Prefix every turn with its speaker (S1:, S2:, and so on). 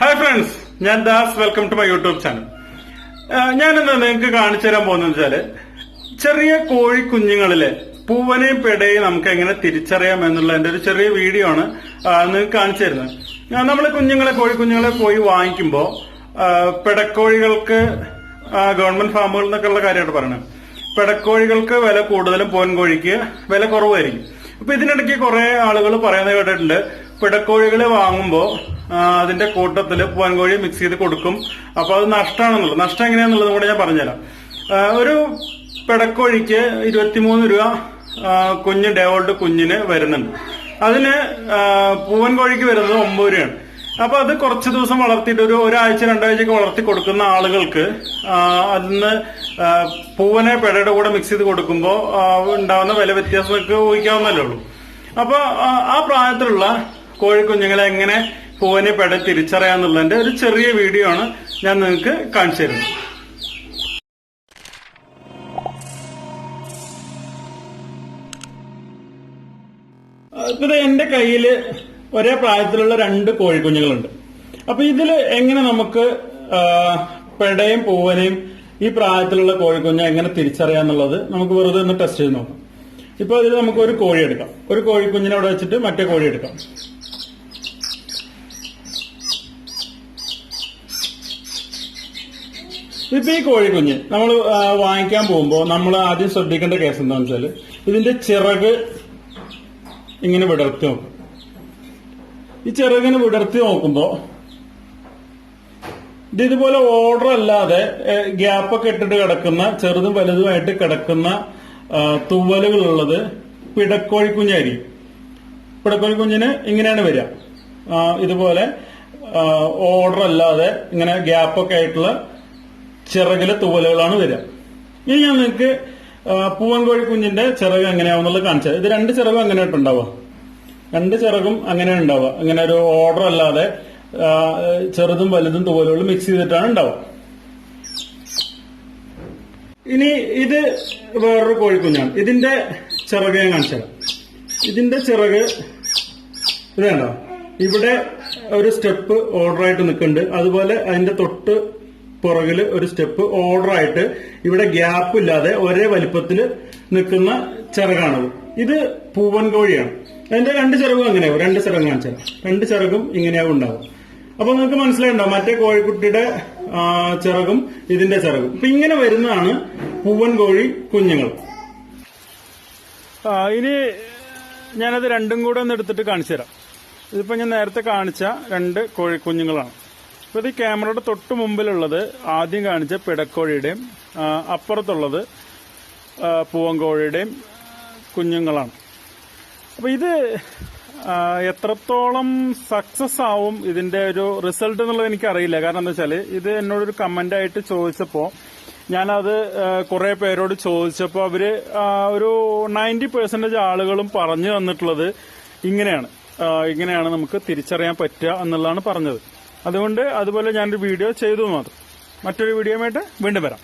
S1: Hi friends ഞാൻ Das welcome to my YouTube channel ഞാനിന്ന് നിങ്ങൾക്ക് കാണിച്ചു തരാൻ പോകുന്നത് വെച്ചാൽ ചെറിയ കോഴി കുഞ്ഞുങ്ങളിലെ പൂവനെയും പെടയും നമുക്ക് എങ്ങനെ തിരിച്ചറിയാം എന്നുള്ളതിന്റെ ഒരു ചെറിയ വീഡിയോ ആണ് നിങ്ങൾക്ക് കാണിച്ചു തരുന്നത്. നമ്മൾ കുഞ്ഞുങ്ങളെ കോഴി കുഞ്ഞുങ്ങളെ പോയി വാങ്ങിക്കുമ്പോൾ പെടക്കോഴികൾക്ക് ഗവൺമെന്റ് ഫാമുകളിൽ നിന്നൊക്കെ ഉള്ള കാര്യമായിട്ട് പറയണത്. പെടക്കോഴികൾക്ക് വില കൂടുതലും പോൻകോഴിക്ക് വില കുറവായിരിക്കും. അപ്പൊ ഇതിനിടയ്ക്ക് കുറെ ആളുകൾ പറയുന്നത് കേട്ടിട്ടുണ്ട് പിടക്കോഴികളെ വാങ്ങുമ്പോൾ അതിന്റെ കൂട്ടത്തിൽ പൂവൻകോഴി മിക്സ് ചെയ്ത് കൊടുക്കും. അപ്പൊ അത് നഷ്ടമാണെന്നുള്ളത് നഷ്ടം എങ്ങനെയാണെന്നുള്ളത് കൂടെ ഞാൻ പറഞ്ഞുതരാം. ഒരു പിടക്കോഴിക്ക് ഇരുപത്തിമൂന്ന് രൂപ കുഞ്ഞ് ഡേവോൾഡ് കുഞ്ഞിന് വരുന്നുണ്ട്. അതിന് പൂവൻ കോഴിക്ക് വരുന്നത് ഒമ്പത് രൂപയാണ്. അപ്പൊ അത് കുറച്ച് ദിവസം വളർത്തിയിട്ട് ഒരു ഒരാഴ്ച രണ്ടാഴ്ചയൊക്കെ വളർത്തി കൊടുക്കുന്ന ആളുകൾക്ക് അതിന്ന് പൂവനെ പെടയുടെ കൂടെ മിക്സ് ചെയ്ത് കൊടുക്കുമ്പോൾ ഉണ്ടാകുന്ന വില വ്യത്യാസമൊക്കെ ഊഹിക്കാവുന്നല്ലേ ഉള്ളൂ. അപ്പൊ ആ പ്രായത്തിലുള്ള കോഴിക്കുഞ്ഞുങ്ങളെ എങ്ങനെ പൂവനെ പെട തിരിച്ചറിയാന്നുള്ളതിന്റെ ഒരു ചെറിയ വീഡിയോ ആണ് ഞാൻ നിങ്ങൾക്ക് കാണിച്ചു തരുന്നത്. ഇപ്പൊ എന്റെ കയ്യിൽ ഒരേ പ്രായത്തിലുള്ള രണ്ട് കോഴിക്കുഞ്ഞുങ്ങളുണ്ട്. അപ്പൊ ഇതിൽ എങ്ങനെ നമുക്ക് പെടയും പൂവനെയും ഈ പ്രായത്തിലുള്ള കോഴിക്കുഞ്ഞെ എങ്ങനെ തിരിച്ചറിയാന്നുള്ളത് നമുക്ക് വെറുതെ ഒന്ന് ടെസ്റ്റ് ചെയ്ത് നോക്കാം. ഇപ്പൊ ഇതിൽ നമുക്ക് ഒരു കോഴി എടുക്കാം. ഒരു കോഴിക്കുഞ്ഞിനെ അവിടെ വെച്ചിട്ട് മറ്റേ കോഴി എടുക്കാം. ഇപ്പൊ ഈ കോഴിക്കുഞ്ഞ് നമ്മൾ വാങ്ങിക്കാൻ പോകുമ്പോൾ നമ്മൾ ആദ്യം ശ്രദ്ധിക്കേണ്ട കേസ് എന്താണെന്ന് വെച്ചാൽ ഇതിന്റെ ചിറക് ഇങ്ങനെ വിടർത്തി നോക്കും. ഈ ചിറകിന് വിടർത്തി നോക്കുമ്പോ ഇത് ഇതുപോലെ ഓർഡർ അല്ലാതെ ഗ്യാപ്പൊക്കെ ഇട്ടിട്ട് കിടക്കുന്ന ചെറുതും വലുതുമായിട്ട് കിടക്കുന്ന തൂവലുകളുള്ളത് പിടക്കോഴിക്കുഞ്ഞായിരിക്കും. പിടക്കോഴിക്കുഞ്ഞിന് ഇങ്ങനെയാണ് വരിക. ഇതുപോലെ ഓർഡർ അല്ലാതെ ഇങ്ങനെ ഗ്യാപ്പൊക്കെ ആയിട്ടുള്ള ചിറകിലെ തൂവലുകളാണ് വരിക. ഇനി ഞാൻ നിങ്ങൾക്ക് പൂവൻകോഴി കുഞ്ഞിന്റെ ചിറക് എങ്ങനെയാവുന്നുള്ളത് കാണിച്ചത് ഇത് രണ്ട് ചിറകും എങ്ങനെയായിട്ടുണ്ടാവുക രണ്ട് ചിറകും അങ്ങനെ ഉണ്ടാവുക. അങ്ങനെ ഒരു ഓർഡർ അല്ലാതെ ചെറുതും വലുതും തൂവലുകളും മിക്സ് ചെയ്തിട്ടാണ് ഉണ്ടാവുക. ഇനി ഇത് വേറൊരു കോഴിക്കുഞ്ഞാണ് ഇതിന്റെ ചിറക് ഞാൻ കാണിച്ചത് ഇതിന്റെ ചിറക് ഇതേണ്ടോ? ഇവിടെ ഒരു സ്റ്റെപ്പ് ഓർഡർ ആയിട്ട് നിൽക്കുന്നുണ്ട്. അതുപോലെ അതിന്റെ തൊട്ട് പുറകിൽ ഒരു സ്റ്റെപ്പ് ഓർഡർ ആയിട്ട് ഇവിടെ ഗ്യാപ്പ് ഇല്ലാതെ ഒരേ വലിപ്പത്തിൽ നിൽക്കുന്ന ചിറകാണത്. ഇത് പൂവൻ കോഴിയാണ് അതിന്റെ രണ്ട് ചിറകും അങ്ങനെയാവും. രണ്ട് ചിറകും കാണിച്ചാൽ രണ്ട് ചിറകും ഇങ്ങനെയാവും ഉണ്ടാവും. അപ്പൊ നിങ്ങൾക്ക് മനസ്സിലായിട്ടുണ്ടാവും മറ്റേ കോഴിക്കുട്ടിയുടെ ചിറകും ഇതിന്റെ ചിറകും. അപ്പൊ ഇങ്ങനെ വരുന്നതാണ് പൂവൻ കോഴി കുഞ്ഞുങ്ങൾ ഇനി ഞാനത് രണ്ടും കൂടെ ഒന്ന് എടുത്തിട്ട് കാണിച്ചു തരാം. ഇതിപ്പോ ഞാൻ നേരത്തെ കാണിച്ച രണ്ട് കോഴിക്കുഞ്ഞുങ്ങളാണ് അപ്പൊ ഈ ക്യാമറയുടെ തൊട്ട് മുമ്പിലുള്ളത് ആദ്യം കാണിച്ച പിടക്കോഴിയുടെയും അപ്പുറത്തുള്ളത് പൂവങ്കോഴിയുടെയും കുഞ്ഞുങ്ങളാണ്. അപ്പൊ ഇത് എത്രത്തോളം സക്സസ് ആവും ഇതിന്റെ ഒരു റിസൾട്ട് എന്നുള്ളത് എനിക്കറിയില്ല. കാരണം എന്താ വെച്ചാൽ ഇത് എന്നോടൊരു കമന്റായിട്ട് ചോദിച്ചപ്പോ ഞാനത് കുറെ പേരോട് ചോദിച്ചപ്പോൾ അവർ ഒരു നയന്റി പെർസെന്റേജ് ആളുകളും പറഞ്ഞു തന്നിട്ടുള്ളത് ഇങ്ങനെയാണ്. ഇങ്ങനെയാണ് നമുക്ക് തിരിച്ചറിയാൻ പറ്റുക എന്നുള്ളതാണ് പറഞ്ഞത്. അതുകൊണ്ട് അതുപോലെ ഞാനൊരു വീഡിയോ ചെയ്തു മാത്രം. മറ്റൊരു വീഡിയോയുമായിട്ട് വീണ്ടും വരാം.